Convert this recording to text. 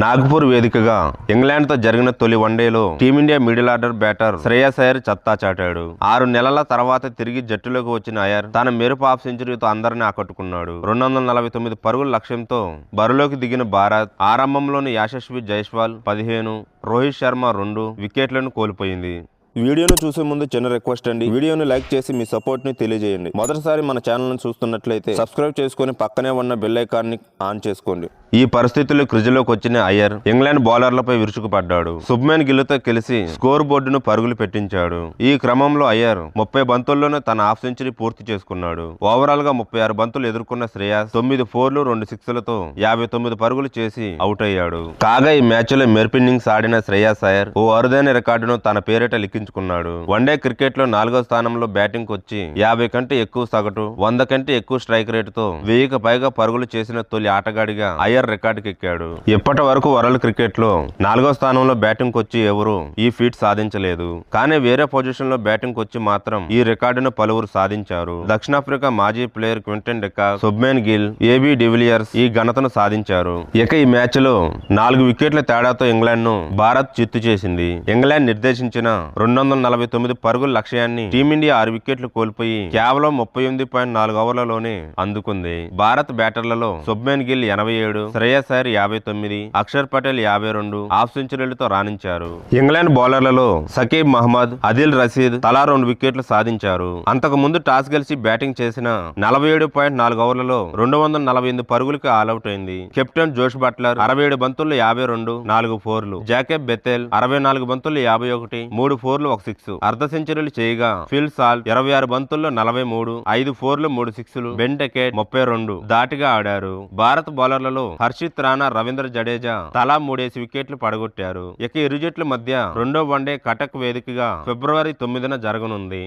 నాగ్పూర్ వేదికగా ఇంగ్లాండ్తో జరిగిన తొలి వన్డేలో team India middle order batter Shreyas Iyer Chatta చాటాడు. ఆరు నెలల తర్వాత తిరిగి జట్టులోకి వచ్చిన అయ్యర్ తన మెరుపు హాఫ్ సెంచరీతో అందరిని ఆకట్టుకున్నాడు. రెండు వందల నలభై తొమ్మిది పరుగుల లక్ష్యంతో బరిలోకి దిగిన భారత్ ఆరంభంలోని యాశస్వి జైస్వాల్ పదిహేను రోహిత్ శర్మ రెండు వికెట్లను కోల్పోయింది. వీడియోను చూసే ముందు చిన్న రిక్వెస్ట్ అండి. వీడియోను లైక్ చేసి మీ సపోర్ట్ని తెలియజేయండి. మొదటిసారి మన ఛానల్ను చూస్తున్నట్లయితే సబ్స్క్రైబ్ చేసుకుని పక్కనే ఉన్న బెల్ ఐకాన్ ఆన్ చేసుకోండి. ఈ పరిస్థితుల్లో క్రిజులోకి వచ్చిన అయ్యర్ ఇంగ్లాండ్ బౌలర్లపై విరుచుకుపడ్డాడు. సుబ్మెన్ గిల్లుతో కలిసి స్కోర్ బోర్డును పరుగులు పెట్టించాడు. ఈ క్రమంలో అయ్యర్ ముప్పై బంతుల్లోనే తన హాఫ్ సెంచరీ పూర్తి చేసుకున్నాడు. ఓవరాల్గా ముప్పై ఆరు బంతులు ఎదుర్కొన్న శ్రేయాస్ తొమ్మిది ఫోర్లు రెండు సిక్స్లతో యాభై తొమ్మిది పరుగులు చేసి అవుట్ అయ్యాడు. కాగా ఈ మ్యాచ్లో మెర్పిన్నింగ్స్ ఆడిన శ్రేయాస్ అయ్యర్ ఓ అరుదైన రికార్డును తన పేరిట లిఖించుకున్నాడు. వన్డే క్రికెట్లో నాలుగో స్థానంలో బ్యాటింగ్ వచ్చి యాభై కంటే ఎక్కువ సగటు వంద కంటే ఎక్కువ స్ట్రైక్ రేటుతో వెయ్యికి పైగా పరుగులు చేసిన తొలి ఆటగాడిగా అయ్యర్ రికార్డుకి ఎక్కాడు ఇప్పటి వరకు వరల్డ్ క్రికెట్లో నాలుగో స్థానంలో బ్యాటింగ్ వచ్చి ఎవరు ఈ ఫీట్ సాధించలేదు. కానీ వేరే పొజిషన్లో బ్యాటింగ్ వచ్చి మాత్రం ఈ రికార్డును పలువురు సాధించారు. దక్షిణాఫ్రికా మాజీ player Quinton de Kock Shubman Gill AB de Villiers ఈ ఘనతను సాధించారు. ఇక ఈ మ్యాచ్లో నాలుగు వికెట్ల తేడాతో ఇంగ్లాండ్ను భారత్ చిత్తు చేసింది. ఇంగ్లాండ్ నిర్దేశించిన రెండు వందల నలభై తొమ్మిది పరుగుల లక్ష్యాన్ని టీమిండియా ఆరు వికెట్లు కోల్పోయి కేవలం ముప్పై ఎనిమిది పాయింట్ నాలుగు ఓవర్లలోనే అందుకుంది. భారత్ బ్యాటర్లలో సుబ్మేన్ గిల్ ఎనభై ఏడు శ్రేయస్ అయ్యర్ యాభై తొమ్మిది అక్షర్ పటేల్ యాభై రెండు హాఫ్ సెంచరీలతో రాణించారు. ఇంగ్లాండ్ బౌలర్లలో సకీబ్ మహమ్మద్ అదిల్ రషీద్ తలా రెండు వికెట్లు సాధించారు. అంతకు ముందు టాస్ గెలిచి బ్యాటింగ్ చేసిన నలభై ఏడు పాయింట్ నాలుగు ఓవర్లలో రెండు వందల నలభై ఎనిమిది పరుగులకి ఆల్అౌట్ అయింది. కెప్టెన్ జోష్ బట్లర్ అరవై ఏడు బంతుల్లో యాభై రెండు నాలుగు ఫోర్లు. జాకెబ్ బెతెల్ అరవై నాలుగు బంతుల్లో యాభై ఒకటి మూడు ఫోర్లు ఒక సిక్స్ అర్ధ సెంచరీలు చేయగా ఫిల్ సాల్ ఇరవై ఆరు బంతుల్లో నలభై మూడు ఐదు ఫోర్లు మూడు సిక్స్లు బెన్ టెకెట్ ముప్పై రెండు దాటిగా ఆడారు. భారత్ బౌలర్లలో హర్షిత్ రాణా రవీంద్ర జడేజా తలా మూడేసి వికెట్లు పడగొట్టారు. ఇక ఇరు జట్ల మధ్య రెండో వన్డే కటక్ వేదికగా ఫిబ్రవరి తొమ్మిదిన జరగనుంది.